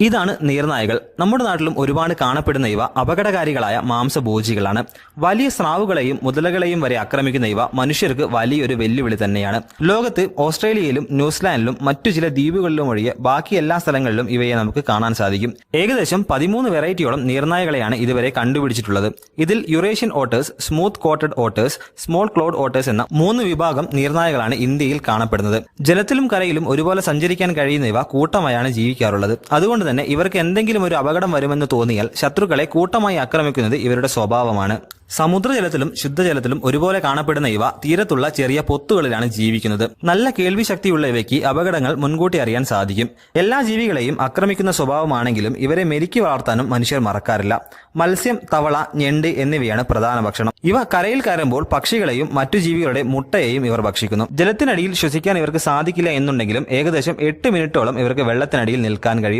ഇതാണ് നീർനായകൾ. നമ്മുടെ നാട്ടിലും ഒരുപാട് കാണപ്പെടുന്ന ഇവ അപകടകാരികളായ മാംസഭോജികളാണ്. വലിയ സ്രാവുകളെയും മുതലകളെയും വരെ ആക്രമിക്കുന്ന ഇവ മനുഷ്യർക്ക് വലിയൊരു വെല്ലുവിളി തന്നെയാണ്. ലോകത്ത് ഓസ്ട്രേലിയയിലും ന്യൂസിലാൻഡിലും മറ്റു ചില ദ്വീപുകളിലും ഒഴികെ ബാക്കി എല്ലാ സ്ഥലങ്ങളിലും ഇവയെ നമുക്ക് കാണാൻ സാധിക്കും. ഏകദേശം പതിമൂന്ന് വെറൈറ്റിയോളം നീർനായകളെയാണ് ഇതുവരെ കണ്ടുപിടിച്ചിട്ടുള്ളത്. ഇതിൽ Eurasian otters smooth coated otters small clawed otters എന്ന മൂന്ന് വിഭാഗം നീർനായകളാണ് ഇന്ത്യയിൽ കാണപ്പെടുന്നത്. ജലത്തിലും കരയിലും ഒരുപോലെ സഞ്ചരിക്കാൻ കഴിയുന്ന ഇവ കൂട്ടമായാണ് ജീവിക്കാറുള്ളത്. അതുകൊണ്ട് തന്നെ ഇവർക്ക് എന്തെങ്കിലും ഒരു അപകടം വരുമെന്ന് തോന്നിയാൽ ശത്രുക്കളെ കൂട്ടമായി ആക്രമിക്കുന്നത് ഇവരുടെ സ്വഭാവമാണ്. സമുദ്രജലത്തിലും ശുദ്ധജലത്തിലും ഒരുപോലെ കാണപ്പെടുന്ന ഇവ തീരത്തുള്ള ചെറിയ പൊത്തുകളിലാണ് ജീവിക്കുന്നത്. നല്ല കേൾവി ശക്തിയുള്ള ഇവയ്ക്ക് അപകടങ്ങൾ മുൻകൂട്ടി അറിയാൻ സാധിക്കും. എല്ലാ ജീവികളെയും ആക്രമിക്കുന്ന സ്വഭാവമാണെങ്കിലും ഇവരെ മെരുക്കി വളർത്താനും മനുഷ്യർ മറക്കാറില്ല. മത്സ്യം തവള ഞെണ്ട് എന്നിവയാണ് പ്രധാന ഭക്ഷണം. ഇവ കരയിൽ കയറുമ്പോൾ പക്ഷികളെയും മറ്റു ജീവികളുടെ മുട്ടയെയും ഇവർ ഭക്ഷിക്കുന്നു. ജലത്തിനടിയിൽ ശ്വസിക്കാൻ ഇവർക്ക് സാധിക്കില്ല എന്നുണ്ടെങ്കിലും ഏകദേശം എട്ട് മിനിറ്റോളം ഇവർക്ക് വെള്ളത്തിനടിയിൽ നിൽക്കാൻ കഴിയും.